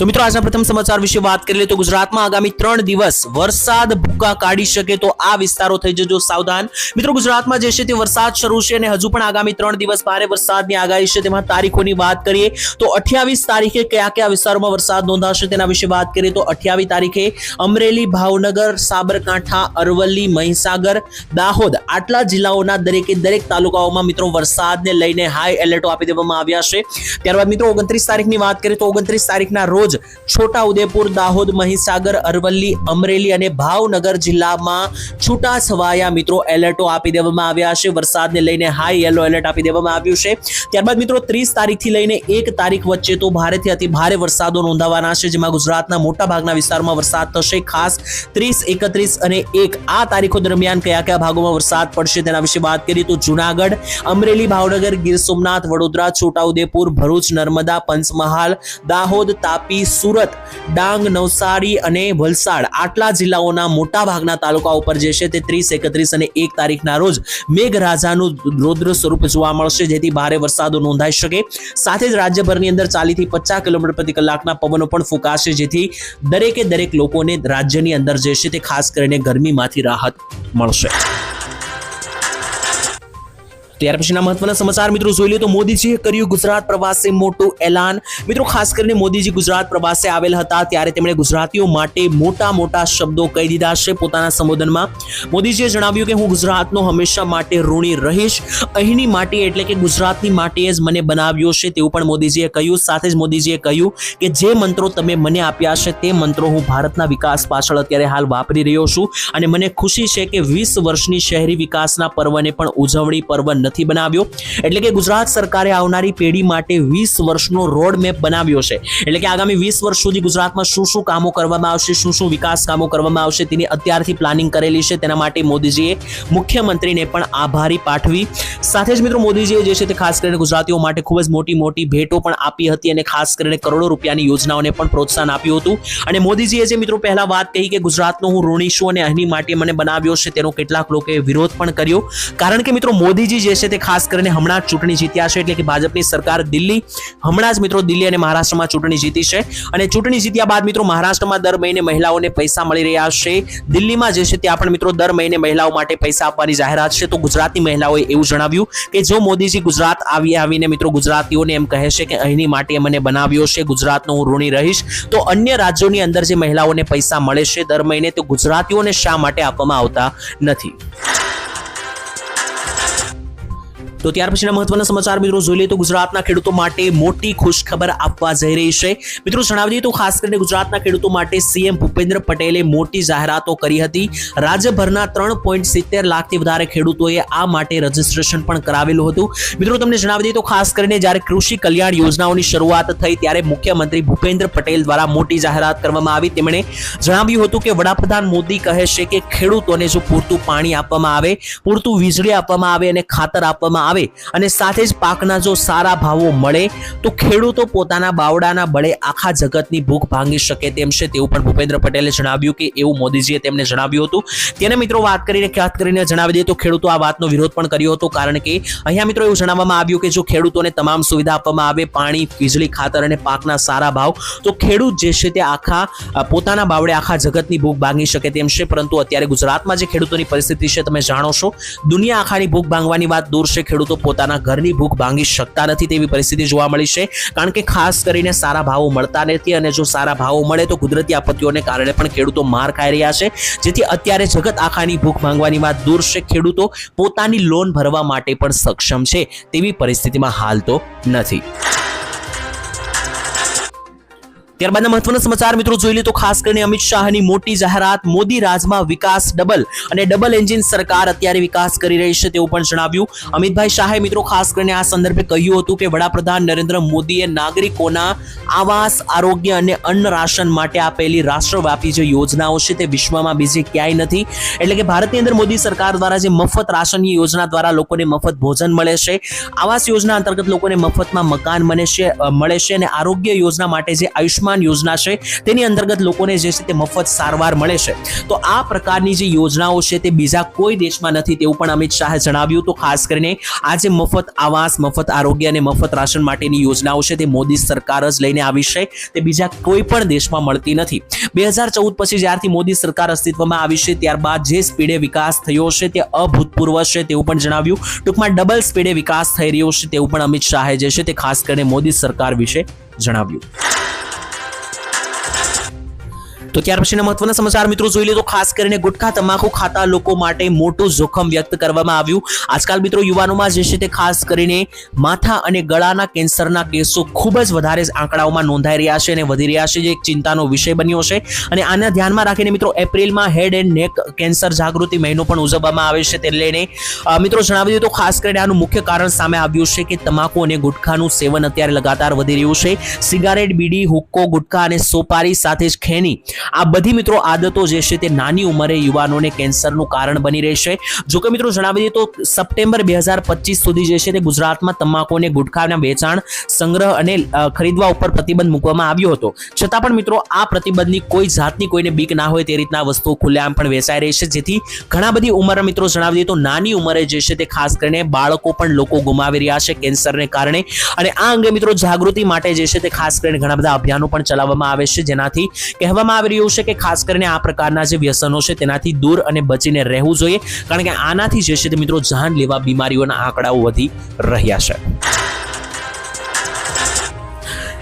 તો મિત્રો, આજના પ્રથમ સમાચાર વિશે વાત કરી લે તો ગુજરાતમાં આગામી ત્રણ દિવસ વરસાદ ભૂકા કાઢી શકે તો આ વિસ્તારો થઈ જજો સાવધાન. મિત્રો, ગુજરાતમાં જે છે તે વરસાદ શરૂ છે અને હજુ પણ આગામી ત્રણ દિવસ ભારે વરસાદની આગાહી છે તેમાં તારીખોની વાત કરીએ તો અઠ્યાવીસ તારીખે કયા કયા વિસ્તારોમાં વરસાદ નોંધાશે તેના વિશે વાત કરીએ તો અઠ્યાવીસ તારીખે અમરેલી, ભાવનગર, સાબરકાંઠા, અરવલ્લી, મહીસાગર, દાહોદ આટલા જિલ્લાઓના દરેકે દરેક તાલુકાઓમાં મિત્રો વરસાદને લઈને હાઈ એલર્ટો આપી દેવામાં આવ્યા છે. ત્યારબાદ મિત્રો, ઓગણત્રીસ તારીખની વાત કરીએ તો ઓગણત્રીસ તારીખના રોજ છોટા ઉદેપુર દાહોદ, મહીસાગર, અરવલ્લી, અમરેલી અને ભાવનગર જિલ્લામાં છૂટા છવાયા મિત્રો એલર્ટો આપી દેવામાં આવ્યા છે. વરસાદને લઈને હાઈ યલો એલર્ટ આપી દેવામાં આવ્યું છે. ત્યારબાદ મિત્રો ત્રીસ તારીખથી લઈને એક તારીખ વચ્ચે તો ભારેથી અતિ ભારે વરસાદો નોંધાવાના છે, જેમાં ગુજરાતના મોટા ભાગના વિસ્તારોમાં વરસાદ થશે. ખાસ ત્રીસ, એકત્રીસ અને એક આ તારીખો દરમિયાન કયા કયા ભાગોમાં વરસાદ પડશે તેના વિશે વાત કરીએ તો જુનાગઢ, અમરેલી, ભાવનગર, ગીર સોમનાથ, વડોદરા, છોટાઉદેપુર, ભરૂચ, નર્મદા, પંચમહાલ, દાહોદ, તાપી સુરત, ડાંગ, નવસારી અને વલસાડ આટલા જિલ્લાઓના મોટા ભાગના તાલુકા ઉપર જે છે તે ત્રીસ, એકત્રીસ અને એક તારીખના રોજ મેઘરાજાનું રૌદ્ર સ્વરૂપ જોવા મળશે, જેથી ભારે વરસાદો નોંધાઈ શકે. સાથે જ રાજ્યભરની અંદર ચાલીથી પચાસ કિલોમીટર પ્રતિ કલાકના પવનો પણ ફૂંકાશે, જેથી દરેકે દરેક લોકોને રાજ્યની અંદર જે છે તે ખાસ કરીને ગરમીમાંથી રાહત મળશે. ત્યાર પછીના મહત્વના સમાચાર મિત્રો જોઈ લે તો મોદીજીએ કર્યું ગુજરાત પ્રવાસે મોટું એલાન. મિત્રો ખાસ કરીને મોદીજી ગુજરાત પ્રવાસે આવેલ હતા ત્યારે તેમણે ગુજરાતીઓ માટે મોટા મોટા શબ્દો કહી દીધા છે પોતાના સંબોધનમાં. મોદીજીએ જણાવ્યું કે હું ગુજરાતનો હંમેશા માટે ઋણી રહીશ. અહીંની માટી એટલે કે ગુજરાતની માટીએ જ મને બનાવ્યો છે તેવું પણ મોદીજીએ કહ્યું. સાથે જ મોદીજીએ કહ્યું કે જે મંત્રો તમે મને આપ્યા છે તે મંત્રો હું ભારતના વિકાસ પાછળ અત્યારે હાલ વાપરી રહ્યો છું. અને મને ખુશી છે કે વીસ વર્ષની શહેરી વિકાસના પર્વને પણ ઉજવણી પર્વ નથી બનાવ્યો. એટલે કે ગુજરાત સરકારે આવનારી પેઢી માટે વીસ વર્ષનો રોડ મેપ બનાવ્યો છે. એટલે કે આગામી વીસ વર્ષ સુધી ગુજરાતમાં શું શું કામો કરવામાં આવશે, શું શું વિકાસ કામો કરવામાં આવશે તેની અત્યારથી પ્લાનિંગ કરેલી છે. તેના માટે મોદીજીએ મુખ્યમંત્રીને પણ આભારી પાઠવી. સાથે જ મિત્રો મોદીજીએ જે છે તે ખાસ કરીને ગુજરાતીઓ માટે ખૂબ જ મોટી મોટી ભેટો પણ આપી હતી અને ખાસ કરીને કરોડો રૂપિયાની યોજનાઓને પણ પ્રોત્સાહન આપ્યું હતું. અને મોદીજીએ જે મિત્રો પહેલા વાત કહી કે ગુજરાતનો હું ઋણી છું અને એની માટે મને બનાવ્યો છે તેનો કેટલાક લોકોએ વિરોધ પણ કર્યો. કારણ કે મિત્રો મોદીજી જે છે તે ખાસ કરીને હમણાં ચૂંટણી જીત્યા છે એટલે કે ભાજપની સરકાર દિલ્હી, હમણાં જ મિત્રો દિલ્હી અને મહારાષ્ટ્રમાં ચૂંટણી જીતી છે. અને ચૂંટણી જીત્યા બાદ મિત્રો મહારાષ્ટ્રમાં દર મહિને મહિલાઓને પૈસા મળી રહ્યા છે. દિલ્હીમાં જે છે ત્યાં પણ મિત્રો દર મહિને મહિલાઓ માટે પૈસા આપવાની જાહેરાત છે. તો ગુજરાતની મહિલાઓએ એવું જણાવ્યું કે જો મોદીજી ગુજરાત આવી આવીને મિત્રો ગુજરાતીઓને એમ કહે છે કે અહીંની માટે મને બનાવ્યો છે, ગુજરાતનો હું ઋણી રહીશ, તો અન્ય રાજ્યોની અંદર જે મહિલાઓને પૈસા મળે છે દર મહિને, તો ગુજરાતીઓને શા માટે આપવામાં આવતા નથી? તો ત્યાર પછીના મહત્વના સમાચાર મિત્રો જોઈ લઈએ તો ગુજરાતના ખેડૂતો માટે મોટી ખુશખબર આપવા જઈ રહી છે. મિત્રો જણાવી દઈએ તો ખાસ કરીને ગુજરાતના ખેડૂતો માટે સીએમ ભૂપેન્દ્ર પટેલે મોટી જાહેરાતો કરી હતી. રાજ્યભરના ત્રણ પોઈન્ટ સિત્તેર લાખથી વધારે ખેડૂતોએ આ માટે રજીસ્ટ્રેશન પણ કરાવેલું હતું. મિત્રો તમને જણાવી દઈએ તો ખાસ કરીને જ્યારે કૃષિ કલ્યાણ યોજનાઓની શરૂઆત થઈ ત્યારે મુખ્યમંત્રી ભૂપેન્દ્ર પટેલ દ્વારા મોટી જાહેરાત કરવામાં આવી. તેમણે જણાવ્યું હતું કે વડાપ્રધાન મોદી કહે છે કે ખેડૂતોને જો પૂરતું પાણી આપવામાં આવે, પૂરતું વીજળી આપવામાં આવે અને ખાતર આપવામાં આવે અને સાથે જ પાકના જો સારા ભાવો મળે, તો ખેડૂતો પોતાના બાવડાના બળે આખા જગતની ભૂખ ભાંગી શકે તેમ છે તેવું પણ ભૂપેન્દ્ર પટેલે જણાવ્યું કે એવું મોદીજીએ તેમને જણાવ્યું હતું. તેને મિત્રો વાત કરીને ખાસ કરીને જણાવી દઈએ તો ખેડૂતો આ વાતનો વિરોધ પણ કર્યો હતો કારણ કે અહીંયા મિત્રો એવું જણાવવામાં આવ્યું કે જો ખેડૂતોને તમામ સુવિધા આપવામાં આવે, પાણી, વીજળી, ખાતર અને પાકના સારા ભાવ, તો ખેડૂત જે છે તે આખા પોતાના બાવડે આખા જગતની ભૂખ ભાંગી શકે તેમ છે. પરંતુ અત્યારે ગુજરાતમાં જે ખેડૂતોની પરિસ્થિતિ છે, તમે જાણો છો, દુનિયા આખાની ભૂખ ભાંગવાની વાત દૂર છે. ખેડૂતો પોતાના ઘરની ભૂખ ભાંગી શકતા નથી તેવી પરિસ્થિતિ જોવા મળી છે. કારણ કે ખાસ કરીને સારા ભાવો મળતા નથી અને જો સારા ભાવો મળે તો કુદરતી આપત્તિઓને કારણે પણ ખેડૂતો માર ખાઈ રહ્યા છે. જેથી અત્યારે જગત આખાની ભૂખ ભાંગવાની વાત દૂર છે. ખેડૂતો પોતાની લોન ભરવા માટે પણ સક્ષમ છે. તેવી પરિસ્થિતિમાં હાલ તો નથી. ત્યારબાદના મહત્વના સમાચાર મિત્રો જોઈ લે તો ખાસ કરીને અમિત શાહની મોટી જાહેરાત, મોદી રાજમાં વિકાસ ડબલ અને ડબલ એન્જિન સરકાર અત્યારે વિકાસ કરી રહી છે તેવું પણ જણાવ્યું. અમિતભાઈ શાહે મિત્રો ખાસ કરીને આ સંદર્ભે કહ્યું હતું કે વડાપ્રધાન નરેન્દ્ર મોદીએ નાગરિકોના આવાસ, આરોગ્ય અને અન્ન રાશન માટે આપેલી રાષ્ટ્રવ્યાપી જે યોજનાઓ છે તે વિશ્વમાં બીજી ક્યાંય નથી. એટલે કે ભારતની અંદર મોદી સરકાર દ્વારા જે મફત રાશનની યોજના દ્વારા લોકોને મફત ભોજન મળે છે, આવાસ યોજના અંતર્ગત લોકોને મફતમાં મકાન બને છે મળે છે અને આરોગ્ય યોજના માટે જે આયુષ્માન યોજના છે, તેની અંતર્ગત લોકોને જે છે તે મફત સારવાર મળે છે. તો આ પ્રકારની જે યોજનાઓ છે તે બીજા કોઈ દેશમાં નથી તેવું પણ અમિત શાહે જણાવ્યું. તો ખાસ કરીને આ જે મફત આવાસ, મફત આરોગ્ય અને મફત રાશન માટેની યોજનાઓ છે તે મોદી સરકાર જ લઈને આવી છે. તે બીજા કોઈ પણ દેશમાં મળતી નથી. બે હજાર ચૌદ પછી જ્યારથી મોદી સરકાર અસ્તિત્વમાં આવી છે, ત્યારબાદ જે સ્પીડે વિકાસ થયો છે તે અભૂતપૂર્વ છે તેવું પણ જણાવ્યું. ટૂંકમાં ડબલ સ્પીડે વિકાસ થઈ રહ્યો છે તેવું પણ અમિત શાહે જે છે તે ખાસ કરીને મોદી સરકાર વિશે જણાવ્યું. તો ત્યાર પછીના મહત્વના સમાચાર મિત્રો જોઈ લે તો ખાસ કરીને ગુટખા તમાકુ ખાતા લોકો માટે મોટું જોખમ વ્યક્ત કરવામાં આવ્યું. આજકાલ મિત્રો યુવાનોમાં જે છે તે ખાસ કરીને માથા અને ગળાના કેન્સરના કેસો ખૂબ જ વધારે આંકડાઓમાં નોંધાઈ રહ્યા છે અને વધી રહ્યા છે, જે એક ચિંતાનો વિષય બન્યો છે. અને આના ધ્યાનમાં રાખીને મિત્રો એપ્રિલમાં હેડ એન્ડ નેક કેન્સર જાગૃતિ મહિનો પણ ઉજવવામાં આવે છે તે લઈને મિત્રો જણાવી દઈએ તો ખાસ કરીને આનું મુખ્ય કારણ સામે આવ્યું છે કે તમાકુ અને ગુટખાનું સેવન અત્યારે લગાતાર વધી રહ્યું છે. સિગારેટ, બીડી, હુક્કો, ગુટખા અને સોપારી સાથે જ ખેની આ બધી મિત્રો આદતો જે છે તે નાની ઉંમરે યુવાનોને કેન્સરનું કારણ બની રહેશે. જો કે મિત્રો જણાવી દઈએ તો સપ્ટેમ્બર બે હજાર પચીસ સુધી જે છે તે ગુજરાતમાં તમાકુ અને ગુટખાના વેચાણ, સંગ્રહ અને ખરીદવા ઉપર પ્રતિબંધ મૂકવામાં આવ્યો હતો. છતાં પણ મિત્રો આ પ્રતિબંધની કોઈ જાતની કોઈને બીક ના હોય તે રીતના વસ્તુઓ ખુલ્લેઆમ પણ વેચાઈ રહી છે. જેથી ઘણા બધી ઉંમરના મિત્રો જણાવી દઈએ તો નાની ઉંમરે જે છે તે ખાસ કરીને બાળકો પણ લોકો ગુમાવી રહ્યા છે કેન્સરને કારણે. અને આ અંગે મિત્રો જાગૃતિ માટે જે છે તે ખાસ કરીને ઘણા બધા અભિયાનો પણ ચલાવવામાં આવે છે. જેનાથી કહેવામાં આવી રહ્યું છે કે ખાસ કરીને આ પ્રકારના જે વ્યસનો છે તેનાથી દૂર અને બચીને રહેવું જોઈએ. કારણ કે આનાથી જે છે તે મિત્રો જાન લેવા બીમારીઓના આંકડાઓ વધી રહ્યા છે.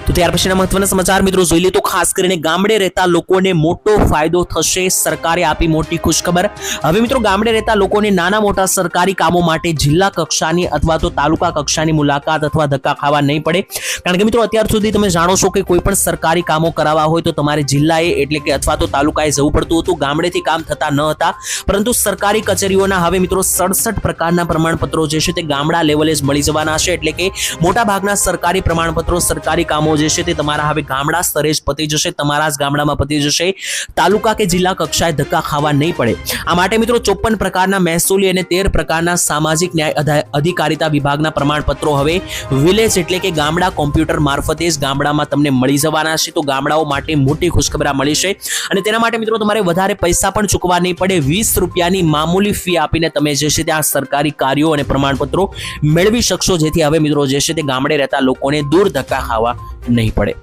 તો ત્યાર પછીના મહત્વના સમાચાર મિત્રો જોઈ લઈએ તો ખાસ કરીને ગામડે રહેતા લોકોને મોટો ફાયદો થશે સરકારે આપી મોટી ખુશખબર. હવે મિત્રો ગામડે રહેતા લોકોને નાના મોટા સરકારી કામો માટે જિલ્લા કક્ષાની અથવા તો તાલુકા કક્ષાની મુલાકાત અથવા ધક્કા ખાવા નહીં પડે. કારણ કે મિત્રો અત્યાર સુધી તમે જાણો છો કે કોઈ પણ સરકારી કામો કરાવવા હોય તો તમારે જિલ્લાએ એટલે કે અથવા તો તાલુકાએ જવું પડતું હતું, ગામડેથી કામ થતા ન હતા. પરંતુ સરકારી કચેરીઓના હવે મિત્રો સડસઠ પ્રકારના પ્રમાણપત્રો જે છે તે ગામડા લેવલે જ મળી જવાના છે. એટલે કે મોટા ભાગના સરકારી પ્રમાણપત્રો સરકારી કામો જે છે તે તમારા હવે ગામડા સ્તરે જ પતી જશે, તમારા જ ગામડામાં પતી જશે. તાલુકા કે જિલ્લા કક્ષાએ ધક્કા ખાવા નહીં પડે. આ માટે મિત્રો ચોપન પ્રકારના મહેસૂલી અને તેર પ્રકારના સામાજિક ન્યાય અધિકારીતા વિભાગના પ્રમાણપત્રો હવે વિલેજ એટલે કે ગામડા કોમ્પ્યુટર મારફતે જ ગામડામાં તમને મળી જવાના છે. તો ગામડાઓ માટે મોટી ખુશખબરા મળી છે. અને તેના માટે મિત્રો તમારે વધારે પૈસા પણ ચૂકવા નહીં પડે. વીસ રૂપિયાની મામૂલી ફી આપીને તમે જે છે તે આ સરકારી કાર્યો અને પ્રમાણપત્રો મેળવી શકશો. જેથી હવે મિત્રો જે છે તે ગામડે રહેતા લોકોને દૂર ધક્કા ખાવા નહીં પડે.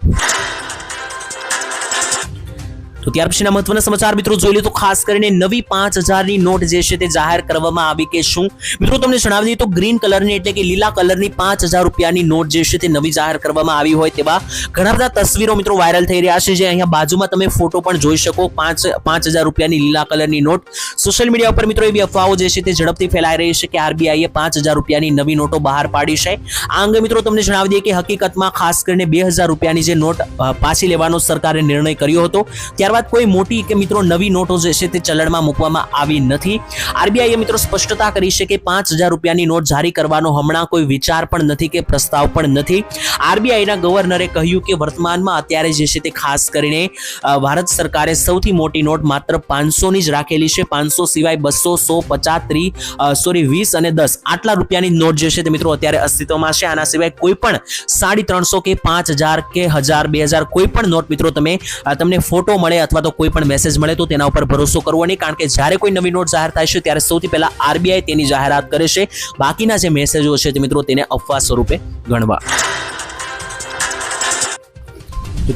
તો ત્યાર પછીના મહત્વના સમાચાર મિત્રો જોઈ લે તો ખાસ કરીને નવી પાંચ હજારની નોટ જે છે તે જાહેર કરવામાં આવી કે શું? મિત્રો તમને જણાવી દઈએ તો ગ્રીન કલરની એટલે કે લીલા કલરની પાંચ હજાર રૂપિયાની નોટ જે છે તે નવી જાહેર કરવામાં આવી હોય તેવા ઘણા બધા તસવીરો મિત્રો વાયરલ થઈ રહ્યા છે જે અહીંયા બાજુમાં તમે ફોટો પણ જોઈ શકો પાંચ પાંચ હજાર રૂપિયાની લીલા કલરની નોટ. સોશિયલ મીડિયા ઉપર મિત્રો એવી અફવાઓ જે છે તે ઝડપથી ફેલાઈ રહી છે કે આરબીઆઈએ પાંચ હજાર રૂપિયાની નવી નોટો બહાર પાડી છે. આ અંગે મિત્રો તમને જણાવી દઈએ કે હકીકતમાં ખાસ કરીને બે હજાર રૂપિયાની જે નોટ પાછી લેવાનો સરકારે નિર્ણય કર્યો હતો. ત્યારબાદ કોઈ મોટી કે મિત્રો નવી નોટો જે છે તે ચલણમાં મૂકવામાં આવી નથી. આરબીઆઈએ મિત્રો સ્પષ્ટતા કરી છે કે પાંચ હજાર રૂપિયાની નોટ જારી કરવાનો હમણાં કોઈ વિચાર પણ નથી કે પ્રસ્તાવ પણ નથી. આરબીઆઈના ગવર્નરે કહ્યું કે વર્તમાનમાં અત્યારે જે છે તે ખાસ કરીને ભારત સરકારે સૌથી મોટી નોટ માત્ર પાંચસોની જ રાખેલી છે. પાંચસો સિવાય બસો, સો, પચાસ, ત્રી સોરી, વીસ અને દસ. આટલા રૂપિયાની નોટ જે છે તે મિત્રો અત્યારે અસ્તિત્વમાં છે. આના સિવાય કોઈ પણ સાડી ત્રણસો કે પાંચ હજાર કે હજાર, બે હજાર કોઈ પણ નોટ મિત્રો તમે તમને ફોટો મળે અથવા તો કોઈ પણ મેસેજ મળે તો તેના ઉપર ભરોસો કરવો નહીં. કારણ કે જ્યારે કોઈ નવી નોટ જાહેર થાય છે, ત્યારે સૌથી પહેલા આરબીઆઈ તેની જાહેરાત કરે છે. બાકીના જે મેસેજો છે તે મિત્રો તેને અફવા સ્વરૂપે ગણવા.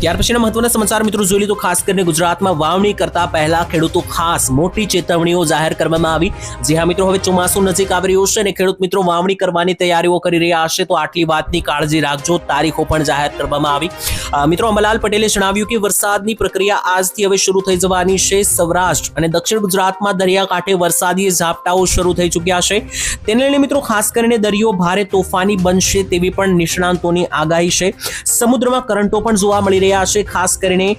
ત્યાર પછીના મહત્વના સમાચાર મિત્રો જોઈ લીધું ખાસ કરીને ગુજરાતમાં વાવણી કરતા પહેલા ખેડૂતો ખાસ મોટી ચેતવણીઓ જાહેર કરવામાં આવી. જે હા મિત્રો, હવે ચોમાસું નજીક આવી રહ્યું છે અને ખેડૂત મિત્રો વાવણી કરવાની તૈયારીઓ કરી રહ્યા હશે તો આટલી વાતની કાળજી રાખજો. તારીખો પણ જાહેર કરવામાં આવી. મિત્રો અમલાલ પટેલે જણાવ્યું કે વરસાદની પ્રક્રિયા આજથી હવે શરૂ થઈ જવાની છે. સૌરાષ્ટ્ર અને દક્ષિણ ગુજરાતમાં દરિયાકાંઠે વરસાદી ઝાપટાઓ શરૂ થઈ ચૂક્યા છે. તેને લઈને મિત્રો, ખાસ કરીને દરિયો ભારે તોફાની બનશે તેવી પણ નિષ્ણાંતોની આગાહી છે. સમુદ્રમાં કરંટો પણ જોવા મળી રહ્યા છે, ખાસ કરીને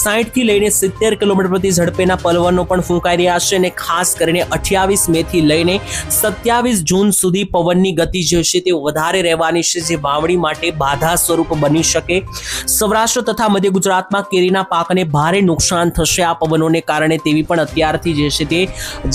સાઠથી લઈને સિત્તેર કિલોમીટર પ્રતિ ઝડપેના પલવનો પણ ફૂંકાઈ રહ્યા છે અને ખાસ કરીને અઠ્યાવીસ મેથી લઈને સત્યાવીસ જૂન સુધી પવનની ગતિ જે છે તે વધારે રહેવાની છે, જે વાવણી માટે બાધા સ્વરૂપ બની શકે. સૌરાષ્ટ્ર તથા મધ્ય ગુજરાતમાં કેરીના પાકને ભારે નુકસાન થશે આ પવનોને કારણે તેવી પણ અત્યારથી જે છે તે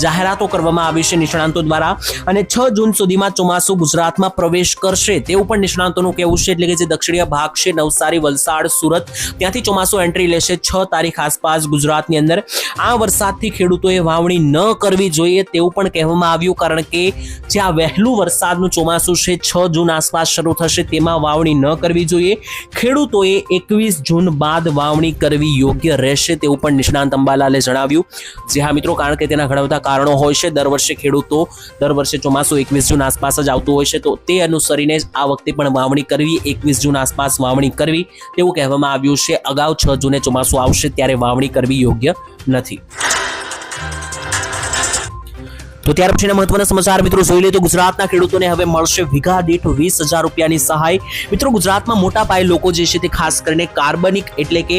જાહેરાતો કરવામાં આવી છે નિષ્ણાંતો દ્વારા. અને છ જૂન સુધીમાં ચોમાસું ગુજરાતમાં પ્રવેશ કરશે તેવું પણ નિષ્ણાંતોનું કહેવું છે, એટલે કે જે દક્ષિણીય ભાગ છે, નવસારી, વલસાડ, સુરત ત્યાંથી ચોમાસું એન્ટ્રી લેશે. છ તારીખ આસપાસ ગુજરાતની અંદર. આ વરસાદથી ખેડૂતોએ વાવણી ન કરવી જોઈએ તેવું પણ કહેવામાં આવ્યું, કારણ કે જે આ વહેલું વરસાદનું ચોમાસું છે, છ જૂન આસપાસ શરૂ થશે, તેમાં વાવણી ન કરવી જોઈએ. ખેડૂતોએ એકવીસ જૂન બાદ વાવણી કરવી યોગ્ય રહેશે તેવું પણ નિષ્ણાંત અંબાલાલે જણાવ્યું. જે હા મિત્રો, કારણ કે તેના ઘણા બધા કારણો હોય છે. દર વર્ષે ખેડૂતો દર વર્ષે ચોમાસું એકવીસ જૂન આસપાસ જ આવતું હોય છે. તો તે અનુસરીને આ વખતે પણ વાવણી કરવી, એકવીસ જૂન આસપાસ વાવણી કરવી, તેવું કહેવામાં આવ્યું. છે. અગાઉ છ જૂને ચોમાસું આવશે ત્યારે વાવણી કરવી યોગ્ય નથી. તો ત્યાર પછીના મહત્વના સમાચાર, મિત્રો જોઈ લઈએ તો ગુજરાતના ખેડૂતોને હવે મળશે વીઘા દીઠ વીસ હજાર રૂપિયાની સહાય. મિત્રો ગુજરાતમાં મોટા પાયે લોકો જે છે તે ખાસ કરીને કાર્બનિક એટલે કે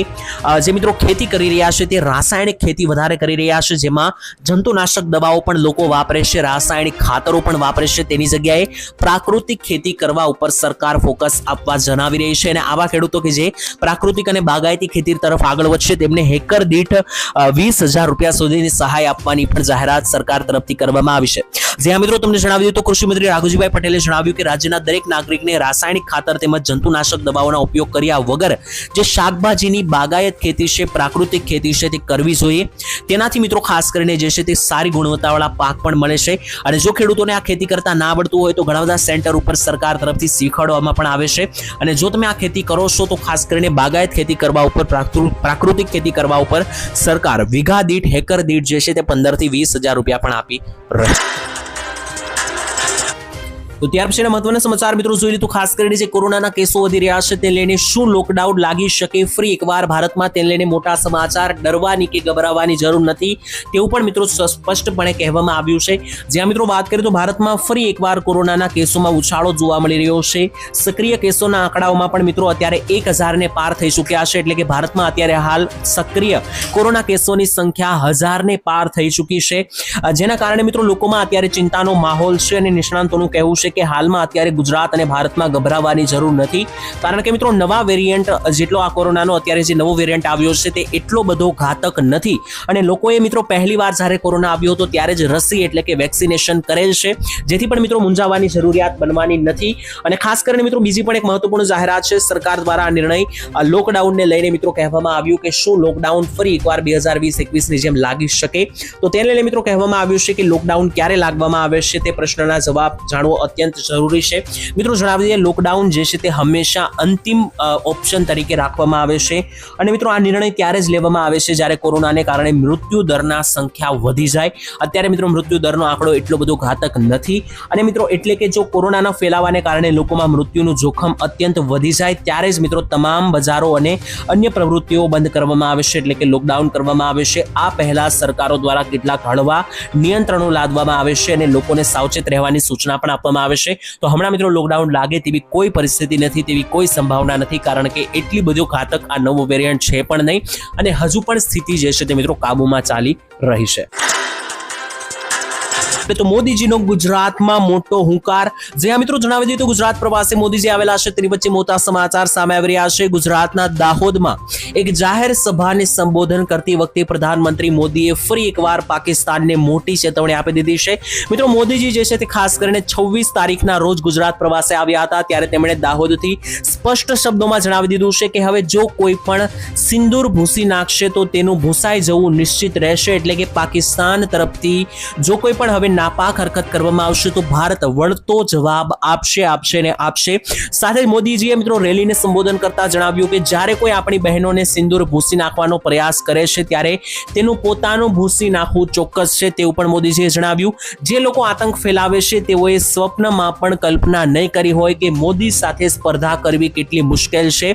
જે મિત્રો ખેતી કરી રહ્યા છે તે રાસાયણિક ખેતી વધારે કરી રહ્યા છે, જેમાં જંતુનાશક દવાઓ પણ લોકો વાપરે છે, રાસાયણિક ખાતરો પણ વાપરે છે તેની જગ્યાએ પ્રાકૃતિક ખેતી કરવા ઉપર સરકાર ફોકસ આપવા જણાવી રહી છે. અને આવા ખેડૂતો કે જે પ્રાકૃતિક અને બાગાયતી ખેતી તરફ આગળ વધશે તેમને હેકર દીઠ વીસ હજાર રૂપિયા સુધીની સહાય આપવાની પણ જાહેરાત સરકાર તરફથી કરવામાં આવી છે. જ્યાં મિત્રો તમને જણાવી દઉં તો કૃષિમંત્રી રાઘુજીભાઈ પટેલે જણાવ્યું કે રાજ્યના દરેક નાગરિકને રાસાયણિક ખાતર તેમજ જંતુનાશક દવાઓના ઉપયોગ કર્યા વગર જે શાકભાજીની બાગાયત ખેતી છે, પ્રાકૃતિક ખેતી છે તે કરવી જોઈએ. તેનાથી મિત્રો ખાસ કરીને જે છે તે સારી ગુણવત્તાવાળા પાક પણ મળે છે. અને જો ખેડૂતોને આ ખેતી કરતા ના આવડતું હોય તો ઘણા બધા સેન્ટર ઉપર સરકાર તરફથી શીખવાડવામાં પણ આવે છે. અને જો તમે આ ખેતી કરો છો તો ખાસ કરીને બાગાયત ખેતી કરવા ઉપર, પ્રાકૃ- પ્રાકૃતિક ખેતી કરવા ઉપર સરકાર વીઘા દીઠ હેકર દીઠ જે છે તે પંદરથી વીસ હજાર રૂપિયા પણ આપી રહી તો ત્યાર પછીના મહત્વના સમાચાર મિત્રો જોઈ લીધું. ખાસ કરીને જે કોરોનાના કેસો વધી રહ્યા છે તે લઈને શું લોકડાઉન લાગી શકે ફ્રી એકવાર ભારતમાં તેને લઈને મોટા સમાચાર ડરવાની કે ગભરાવાની જરૂર નથી તેવું પણ મિત્રો સ્પષ્ટપણે કહેવામાં આવ્યું છે. જ્યાં મિત્રો વાત કરીએ તો ભારતમાં ફરી એકવાર કોરોનાના કેસોમાં ઉછાળો જોવા મળી રહ્યો છે. સક્રિય કેસોના આંકડાઓમાં પણ મિત્રો અત્યારે એક હજારને પાર થઈ ચૂક્યા છે એટલે કે ભારતમાં અત્યારે હાલ સક્રિય કોરોના કેસોની સંખ્યા હજારને પાર થઈ ચૂકી છે. જેના કારણે મિત્રો લોકોમાં અત્યારે ચિંતાનો માહોલ છે અને નિષ્ણાંતોનું કહેવું છે કે હાલમાં અત્યારે ગુજરાત અને ભારતમાં ગભરાવાની જરૂર નથી. કારણ કે મિત્રો, નવા વેરિયન્ટ જેટલો આ કોરોનાનો અત્યારે જે નવો વેરિયન્ટ આવ્યો છે તે એટલો બધો ઘાતક નથી. અને લોકોએ મિત્રો, પહેલી વાર જ્યારે કોરોના આવ્યો હતો ત્યારે જ રસી એટલે કે વેક્સિનેશન કરેલ છે. જેથી પણ મિત્રો, મૂંઝાવાની જરૂરિયાત બનવાની નથી. અને ખાસ કરીને મિત્રો, બીજી પણ એક મહત્વપૂર્ણ જાહેરાત છે, સરકાર દ્વારા આ નિર્ણય લોકડાઉનને લઈને મિત્રો કહેવામાં આવ્યું કે શું લોકડાઉન ફરી એકવાર બે હજાર વીસ એકવીસની જેમ લાગી શકે. તો તેને લઈને મિત્રો કહેવામાં આવ્યું છે કે લોકડાઉન ક્યારે લાગવામાં આવે છે તે પ્રશ્નના જવાબ જાણવો અત્યંત જરૂરી છે. મિત્રો, જણાવી દઈએ લોકડાઉન જે છે તે હંમેશા અંતિમ ઓપ્શન તરીકે રાખવામાં આવે છે. અને મિત્રો, આ નિર્ણય ત્યારે જ લેવામાં આવે છે જ્યારે કોરોનાને કારણે મૃત્યુ દરના સંખ્યા વધી જાય. અત્યારે મિત્રો, મૃત્યુ દરનો આંકડો એટલો બધો ઘાતક નથી. અને મિત્રો, એટલે કે જો કોરોનાના ફેલાવાને કારણે લોકોમાં મૃત્યુનું જોખમ અત્યંત વધી જાય, ત્યારે જ મિત્રો, તમામ બજારો અને અન્ય પ્રવૃત્તિઓ બંધ કરવામાં આવે છે. એટલે કે લોકડાઉન કરવામાં આવે છે. આ પહેલા સરકારો દ્વારા કેટલાક હળવા નિયંત્રણો લાદવામાં આવે છે અને લોકોને સાવચેત રહેવાની સૂચના પણ આપવામાં આવે છે. તો હમણાં મિત્રો લોકડાઉન લાગે તેવી કોઈ પરિસ્થિતિ નથી, તેવી કોઈ સંભાવના નથી, કારણ કે એટલી બધું ઘાતક આ નવો વેરિયન્ટ છે પણ નહીં. અને હજુ પણ સ્થિતિ જે છે તે મિત્રો કાબુમાં ચાલી રહી છે. તો મોદીજીનો ગુજરાતમાં મોટો હુંકાર. જે મિત્રો જણાવી દઈએ તો ગુજરાત પ્રવાસે મોદીજી આવેલા છે, તેની વચ્ચે મોટા સમાચાર સામે આવી રહ્યા છે. ગુજરાતના દાહોદમાં એક જાહેર સભાને સંબોધન કરતી વખતે પ્રધાનમંત્રી મોદીએ ફરી એકવાર પાકિસ્તાનને મોટી ચેતવણી આપી દીધી છે. મિત્રો, મોદીજી જે છે તે ખાસ કરીને છવ્વીસ તારીખના રોજ ગુજરાત પ્રવાસે આવ્યા હતા. ત્યારે તેમણે દાહોદથી સ્પષ્ટ શબ્દોમાં જણાવી દીધું છે કે હવે જો કોઈ પણ સિંદૂર ભૂસી નાખશે તો તેનું ભૂસાઈ જવું નિશ્ચિત રહેશે. એટલે કે પાકિસ્તાન તરફથી જો કોઈ પણ હવે નાપાક હરકત કરવામાં આવશે તો ભારત વળતો જવાબ આપશે આપશે ને આપશે. સાથે મોદીજીએ મિત્રો રેલીને સંબોધન કરતા જણાવ્યું કે જ્યારે કોઈ આપણી બહેનોને સિંદૂર ભૂસી નાખવાનો પ્રયાસ કરે છે, ત્યારે તેનું પોતાનું ભૂસી નાખવું ચોક્કસ છે તેવું પણ મોદીજીએ જણાવ્યું. જે લોકો આતંક ફેલાવે છે, તેઓએ સ્વપ્નમાં પણ કલ્પના નહીં કરી હોય કે મોદી સાથે સ્પર્ધા કરવી કેટલી મુશ્કેલ છે.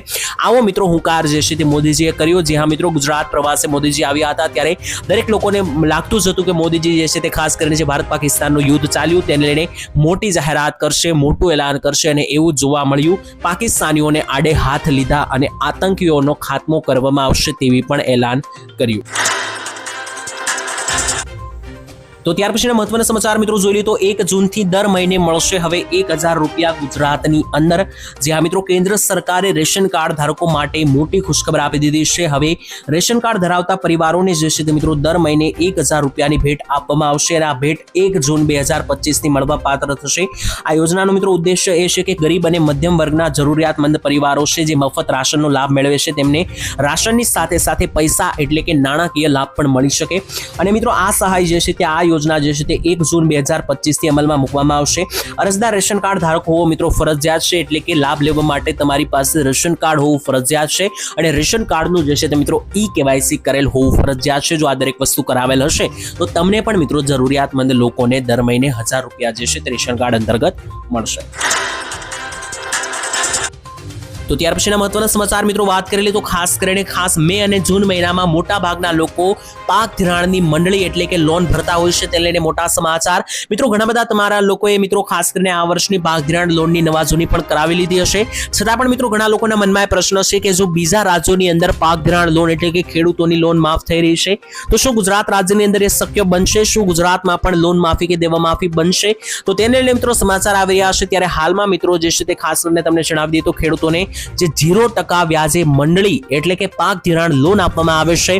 આવો મિત્રો હુંકાર જે છે તે મોદીજીએ કર્યો. જે હા મિત્રો, ગુજરાત પ્રવાસે મોદીજી આવ્યા હતા ત્યારે દરેક લોકોને લાગતું જ હતું કે મોદીજી જે છે તે ખાસ કરીને જે ભારત પાકિસ્તાનનું યુદ્ધ ચાલ્યું. તેને લઈને મોટી જાહેરાત કરશે, મોટું એલાન કરશે અને એવું જોવા મળ્યું. પાકિસ્તાનીઓને આડે હાથ લીધા અને આતંકીઓનો ખાત્મો કરવામાં આવશે તેવી પણ એલાન કર્યું. તો ત્યાર પછીના મહત્વના સમાચાર મિત્રો જોઈ લઈએ તો એક જૂનથી દર મહિને મળશે હવે એક હજાર રૂપિયા ગુજરાતની અંદર. જે આ મિત્રો કેન્દ્ર સરકારે રેશન કાર્ડ ધારકો માટે મોટી ખુશખબર આપી દીધી છે. હવે રેશન કાર્ડ ધરાવતા પરિવારોને જે છે તે મિત્રો દર મહિને એક હજાર રૂપિયાની ભેટ આપવામાં આવશે અને આ ભેટ એક જૂન બે હજાર પચીસથી મળવા પાત્ર થશે. આ યોજનાનો મિત્રો ઉદ્દેશ્ય એ છે કે ગરીબ અને મધ્યમ વર્ગના જરૂરિયાતમંદ પરિવારો છે જે મફત રાશનનો લાભ મેળવે છે તેમને રાશનની સાથે સાથે પૈસા એટલે કે નાણાકીય લાભ પણ મળી શકે. અને મિત્રો આ સહાય જે છે તે આ યોજના જે છે તે એક જૂન બે હજાર પચીસથી અમલમાં મૂકવામાં આવશે. અરજદાર રેશન કાર્ડ ધારક હોવો મિત્રો ફરજિયાત છે, એટલે કે લાભ લેવા માટે તમારી પાસે રેશન કાર્ડ હોવું ફરજિયાત છે અને રેશન કાર્ડનું જે છે તે મિત્રો ઈ કેવાયસી કરેલ હોવું ફરજિયાત છે, જો આ દરેક વસ્તુ કરાવેલ હશે, તો તમને પણ મિત્રો જરૂરિયાતમંદ લોકોને દર મહિને હજાર રૂપિયા જે છે તે રેશન કાર્ડ અંતર્ગત મળશે. તો ત્યાર પછીના મહત્વના સમાચાર મિત્રો વાત કરી લે તો ખાસ કરીને ખાસ મે અને જૂન મહિનામાં મોટા ભાગના લોકો પાક ધિરાણની મંડળી એટલે કે લોન ભરતા હોય છે તેને લઈને મોટા સમાચાર. મિત્રો, ઘણા બધા તમારા લોકોએ મિત્રો ખાસ કરીને આ વર્ષની પાક ધિરાણ લોનની નવાજોની પણ કરાવી લીધી હશે. છતાં પણ મિત્રો, ઘણા લોકોના મનમાં એ પ્રશ્ન છે કે જો બીજા રાજ્યોની અંદર પાક ધિરાણ લોન એટલે કે ખેડૂતોની લોન માફ થઈ રહી છે, તો શું ગુજરાત રાજ્યની અંદર એ શક્ય બનશે? શું ગુજરાતમાં પણ લોન માફી કે દેવા માફી બનશે? તો તેને લઈને મિત્રો સમાચાર આવી રહ્યા છે. ત્યારે હાલમાં મિત્રો જે છે તે ખાસ કરીને તમને જણાવી દઈએ તો ખેડૂતોને જે ઝીરો ટકા વ્યાજે મંડળી એટલે કે પાક ધિરાણ લોન આપવામાં આવે છે.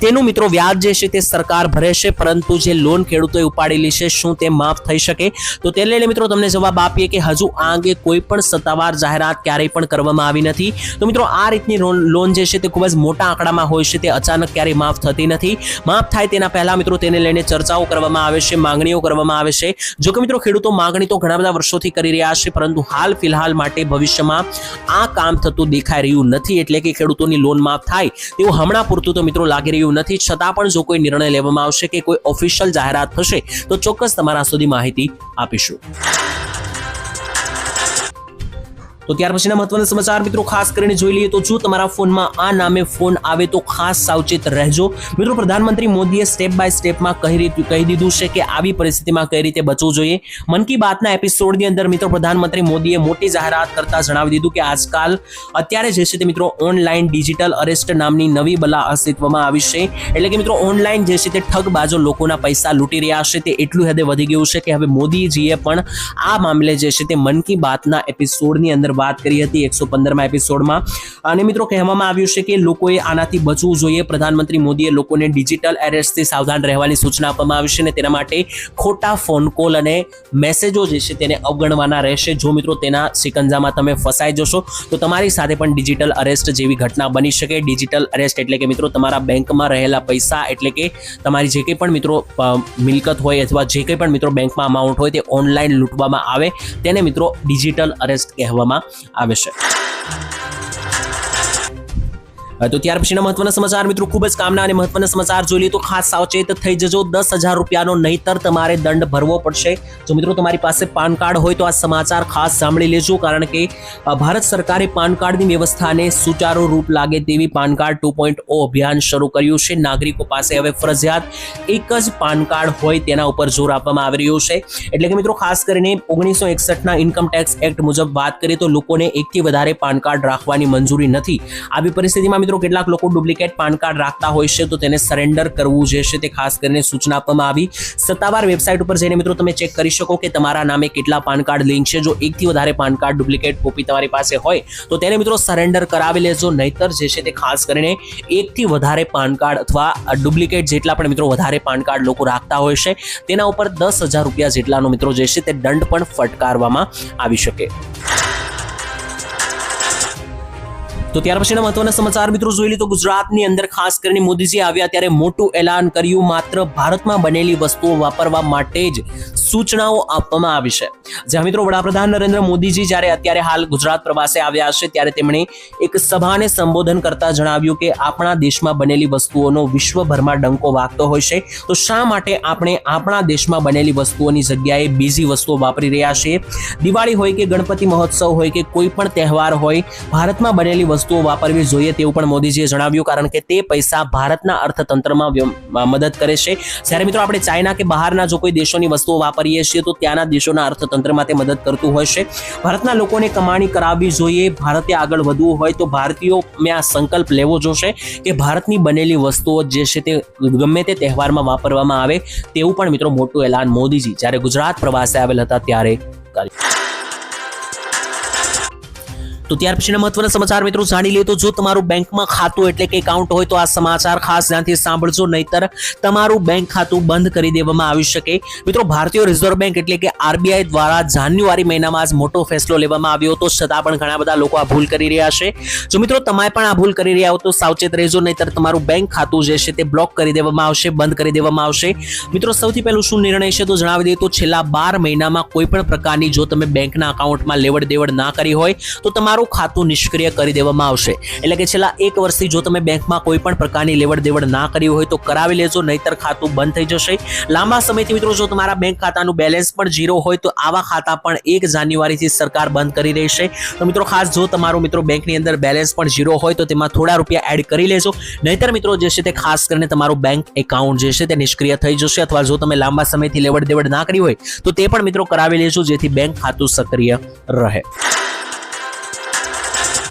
તેનું મિત્રો વ્યાજ જે છે તે સરકાર ભરે છે, પરંતુ જે લોન ખેડૂતોએ ઉપાડેલી છે, શું તે માફ થઈ શકે? તો તેને લઈને મિત્રો તમને જવાબ આપીએ કે હજુ આ અંગે કોઈ પણ સત્તાવાર જાહેરાત ક્યારેય પણ કરવામાં આવી નથી. તો મિત્રો આ રીતની લોન જે છે તે ખૂબ જ મોટા આંકડામાં હોય છે, તે અચાનક ક્યારેય માફ થતી નથી. માફ થાય તેના પહેલા મિત્રો તેને લઈને ચર્ચાઓ કરવામાં આવે છે, માંગણીઓ કરવામાં આવે છે. જો કે મિત્રો ખેડૂતો માંગણી તો ઘણા બધા વર્ષોથી કરી રહ્યા છે, પરંતુ હાલ ફિલહાલ માટે ભવિષ્યમાં આ કામ થતું દેખાઈ રહ્યું નથી એટલે કે ખેડૂતોની લોન માફ થાય તેવું હમણાં પૂરતું તો મિત્રો લાગી રહ્યું નથી. છતાં પણ જો કોઈ નિર્ણય લેવામાં આવશે કે કોઈ ઓફિશિયલ જાહેરાત થશે તો ચોક્કસ તમારા સુધી માહિતી આપીશું. તો ત્યાર પછીના મહત્વના સમાચાર મિત્રો, ખાસ કરીને જોઈ લઈએ તો જો તમારા ફોનમાં આ નામે ફોન આવે તો ખાસ સાવચેત રહેજો. મિત્રો, પ્રધાનમંત્રી મોદીએ સ્ટેપ બાય સ્ટેપમાં કહી રીત- કહી દીધું છે કે આવી પરિસ્થિતિમાં કઈ રીતે બચવું જોઈએ. મન કી બાતના એપિસોડની અંદર મિત્રો, પ્રધાનમંત્રી મોદીએ મોટી જાહેરાત કરતા જણાવી દીધું કે આજકાલ અત્યારે જે છે તે મિત્રો ઓનલાઈન ડિજિટલ અરેસ્ટ નામની નવી બલા અસ્તિત્વમાં આવી છે. એટલે કે મિત્રો ઓનલાઈન જે છે તે ઠગબાજો લોકોના પૈસા લૂંટી રહ્યા છે તે એટલું હદે વધી ગયું છે કે હવે મોદીજીએ પણ આ મામલે જે છે તે મન કી બાતના એપિસોડની અંદર વાત કરી હતી એકસો પંદરમાં એપિસોડમાં. અને મિત્રો, કહેવામાં આવ્યું છે કે લોકોએ આનાથી બચવું જોઈએ. પ્રધાનમંત્રી મોદીએ લોકોને ડિજિટલ એરેસ્ટથી સાવધાન રહેવાની સૂચના આપવામાં આવી છે અને તેના માટે ખોટા ફોન કોલ અને મેસેજો જે છે તેને અવગણવાના રહેશે. જો મિત્રો, તેના સિકંજામાં તમે ફસાઈ જશો, તો તમારી સાથે પણ ડિજિટલ અરેસ્ટ જેવી ઘટના બની શકે. ડિજિટલ અરેસ્ટ એટલે કે મિત્રો, તમારા બેંકમાં રહેલા પૈસા એટલે કે તમારી જે કંઈ પણ મિત્રો મિલકત હોય અથવા જે કંઈ પણ મિત્રો બેંકમાં અમાઉન્ટ હોય તે ઓનલાઈન લૂંટવામાં આવે. તેને મિત્રો ડિજિટલ અરેસ્ટ કહેવામાં આવે તો ત્યાર પછીના મહત્વના સમાચાર મિત્રો, ખૂબ જ કામના અને મહત્વના સમાચાર જોઈ લઈએ તો ખાસ સાવચેત થઈ જજો. દસ હજાર રૂપિયાનો નહીતર તમારે દંડ ભરવો પડશે. જો મિત્રો તમારી પાસે પાન કાર્ડ હોય તો આ સમાચાર ખાસ સાંભળી લેજો, કારણ કે ભારત સરકારે પાન કાર્ડની વ્યવસ્થાને સુચારુ રૂપ લાગે તેવી PAN card two point O અભિયાન શરૂ કર્યું છે. નાગરિકો પાસે હવે ફરજિયાત એક જ પાન કાર્ડ હોય તેના ઉપર જોર આપવામાં આવી રહ્યું છે. એટલે કે મિત્રો, ખાસ કરીને ઓગણીસો એકસઠના ઇન્કમ ટેક્સ એક્ટ મુજબ વાત કરીએ તો લોકોને એકથી વધારે પાન કાર્ડ રાખવાની મંજૂરી નથી. આવી પરિસ્થિતિમાં મિત્રો, કેટલાક લોકો ડુપ્લિકેટ પાન કાર્ડ રાખતા હોય છે, તો તેને સરેન્ડર કરવું જે તે ખાસ કરીને સૂચના આપવામાં આવી. સત્તાવાર વેબસાઇટ ઉપર જઈને મિત્રો, તમે ચેક કરી શકો કે તમારા નામે કેટલા પાન કાર્ડ લિંક છે. જો એકથી વધારે પાન કાર્ડ ડુપ્લિકેટ કોપી તમારી પાસે હોય, તો તેને મિત્રો સરેન્ડર કરાવી લેજો. નહીતર જે છે તે ખાસ કરીને એકથી વધારે પાન કાર્ડ અથવા ડુપ્લિકેટ જેટલા પણ મિત્રો વધારે પાન કાર્ડ લોકો રાખતા હોય છે, તેના ઉપર દસ હજાર રૂપિયા જેટલાનો મિત્રો જે છે તે દંડ પણ ફટકારવામાં આવી શકે. તો ત્યાર પછીના મહત્વના સમાચાર મિત્રો જોઈ લે તો ગુજરાતની અંદર ખાસ કરીને મોદીજી આવ્યા ત્યારે મોટું એલાન કર્યું, માત્ર ભારતમાં બનેલી વસ્તુઓ વાપરવા માટે જ. સૂચનાઓ આપવામાં આવી છે. જ્યાં મિત્રો વડાપ્રધાન નરેન્દ્ર મોદીજી જ્યારે અત્યારે હાલ ગુજરાત પ્રવાસે આવ્યા છે, ત્યારે તેમણે એક સભાને સંબોધન કરતા જણાવ્યું કે આપણા દેશમાં બનેલી વસ્તુઓનો વિશ્વભરમાં ડંકો વાગતો હોય છે. તો શા માટે આપણે આપણા દેશમાં બનેલી વસ્તુઓની જગ્યાએ બીજી વસ્તુઓ વાપરી રહ્યા છીએ? દિવાળી હોય કે ગણપતિ મહોત્સવ હોય કે કોઈ પણ તહેવાર હોય, ભારતમાં બનેલી વસ્તુઓ વાપરવી જોઈએ તેવું પણ મોદીજીએ જણાવ્યું, કારણ કે તે પૈસા ભારતના અર્થતંત્રમાં મદદ કરે છે. જ્યારે મિત્રો આપણે ચાઇના કે બહારના જો કોઈ દેશોની વસ્તુઓ વાપરીએ છીએ તો ત્યાંના દેશોના અર્થતંત્રમાં તે મદદ કરતું હોય છે. ભારતના લોકોને કમાણી કરાવવી જોઈએ, ભારતે આગળ વધવું હોય તો ભારતીયોએ આ સંકલ્પ લેવો જોશે કે ભારતની બનેલી વસ્તુઓ જે છે તે ગમે તે તહેવારમાં વાપરવામાં આવે તેવું પણ મિત્રો મોટું એલાન મોદીજી. જ્યારે ગુજરાત પ્રવાસે આવેલ હતા ત્યારે તો ત્યાર પછીના મહત્વના સમાચાર મિત્રો જાણી લઈએ તો જો તમારું બેંકમાં ખાતું એટલે કે એકાઉન્ટ હોય તો આ સમાચાર ખાસ ધ્યાનથી સાંભળજો, નહીતર તમારું બેંક ખાતું બંધ કરી દેવામાં આવી શકે. મિત્રો, ભારતીય રિઝર્વ બેંક એટલે કે આરબીઆઈ દ્વારા જાન્યુઆરી મહિનામાં આજ મોટો ફેસલો લેવામાં આવ્યો હતો. છતાં પણ ઘણા બધા લોકો આ ભૂલ કરી રહ્યા છે. જો મિત્રો તમે પણ આ ભૂલ કરી રહ્યા હો તો સાવચેત રહેજો, નહીતર તમારું બેંક ખાતું જે છે તે બ્લોક કરી દેવામાં આવશે, બંધ કરી દેવામાં આવશે. મિત્રો, સૌથી પહેલું શું નિર્ણય છે તો જણાવી દઈએ તો છેલ્લા બાર મહિનામાં કોઈ પણ પ્રકારની જો તમે બેંકના અકાઉન્ટમાં લેવડ દેવડ ના કરી હોય તો તમારું ખાતું નિષ્ક્રિય કરી દેવામાં આવશે. એટલે કે છેલ્લા એક વર્ષથી જો તમે બેંકમાં કોઈ પણ પ્રકારની લેવડ દેવડ ના કરી હોય તો કરાવી લેજો, નહીતર ખાતું બંધ થઈ જશે. લાંબા સમયથી મિત્રો જો તમારા બેંક ખાતાનું બેલેન્સ પણ ઝીરો હોય તો આવા ખાતા પણ એક જાન્યુઆરીથી સરકાર બંધ કરી રહેશે તો મિત્રો ખાસ જો તમારું મિત્રો બેંકની અંદર બેલેન્સ પણ ઝીરો હોય તો તેમાં થોડા રૂપિયા એડ કરી લેજો. નહીતર મિત્રો જે છે તે ખાસ કરીને તમારું બેંક એકાઉન્ટ જે છે તે નિષ્ક્રિય થઈ જશે અથવા જો તમે લાંબા સમયથી લેવડ દેવડ ના કરી હોય તો તે પણ મિત્રો કરાવી લેજો જેથી બેંક ખાતું સક્રિય રહે.